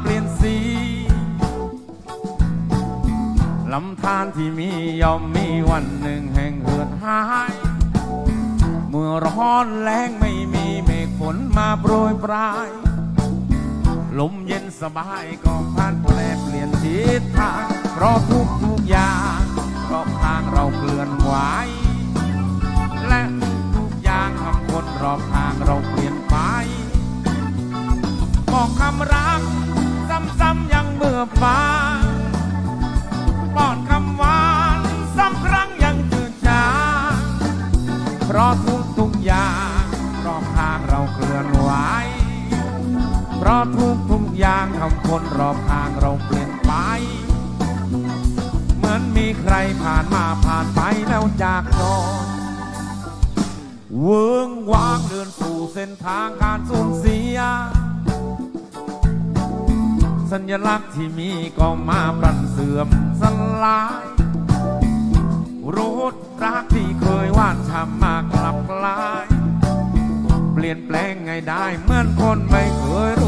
เปลี่ยนสีลำธารที่มีย่อมมีวันหนึ่งแห่งเหือดหาย เมื่อร้อนแรงไม่มีเมฆฝนมาโปรยปลาย ลมเย็นสบายก็พัดแปรเปลี่ยนทิศทาง เพราะทุกทุกๆอย่างรอบข้างเราเคลื่อนไหวและทุกทุกอย่างทำคนรอบข้างเราเปลี่ยนไปบอกคำรัก ฟ้าป้อนคำหวานซ้ำครั้งยังจืดจางเพราะทุกทุกอย่างรอบข้างเราเคลื่อนไหวเพราะทุกทุกอย่างทำคนรอบข้างเราเปลี่ยนไป เหมือนมีใครผ่านมาผ่านไปแล้วจากจอนเวิงวางเดินสู่เส้นทางการสูญเสีย สัญลักษณ์ที่มีก็มาปรันเสื่อมสลายรูดรักที่เคยวาดทำมากลับกลาย เปลี่ยนแปลงไงได้เหมือนคนไม่เคย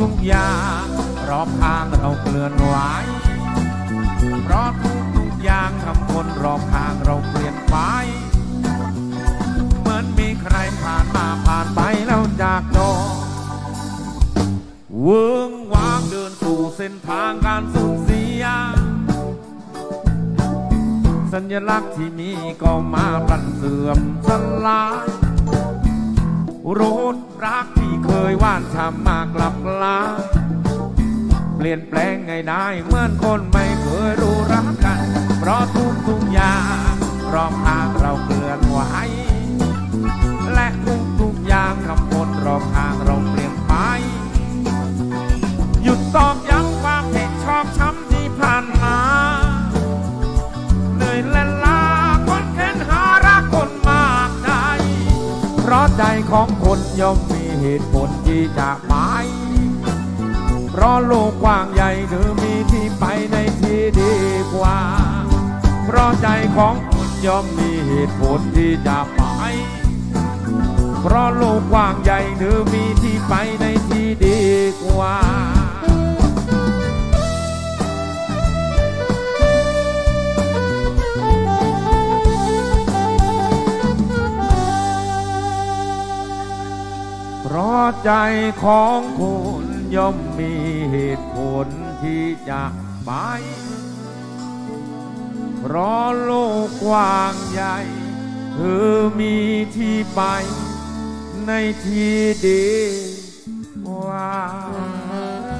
ทุกอย่างรอบข้างเราเคลื่อนไหวเพราะทุกทุกอย่างทำคนรอบข้างเราเปลี่ยนไป เหมือนมีใครผ่านมาผ่านไปแล้วจากโนเวิงวางเดินสู่เส้นทางการสูญเสีย สัญลักษณ์ที่มีก็มาปรันเสื่อมสลายรถรัก เคยว่านช้ำมากลับลาเปลี่ยนแปลงไงได้เหมือนคนไม่เคยรู้รักกัน เพราะทุกทุกอย่างรอบข้างเราเกลื่อนไหวและทุกทุกอย่างทำคนรอบข้างเราเปลี่ยนไป หยุดตอกย้ำความผิดชอบช้ำที่ผ่านมาเหนื่อยและลาคนเค้นหารักคนมากใจเพราะใจของคนย่อมมี เหตุผลที่จะไป เพราะโลกกว้างใหญ่หรือมีที่ไปในที่ดีกว่า เพราะใจของคนย่อมมีเหตุผลที่จะไป เพราะโลกกว้างใหญ่หรือมีที่ไปในที่ดีกว่า เพราะใจของคุณย่อมมีเหตุผลที่จะไป เพราะโลกกว้างใหญ่ คือมีที่ไป ในที่ดีกว่า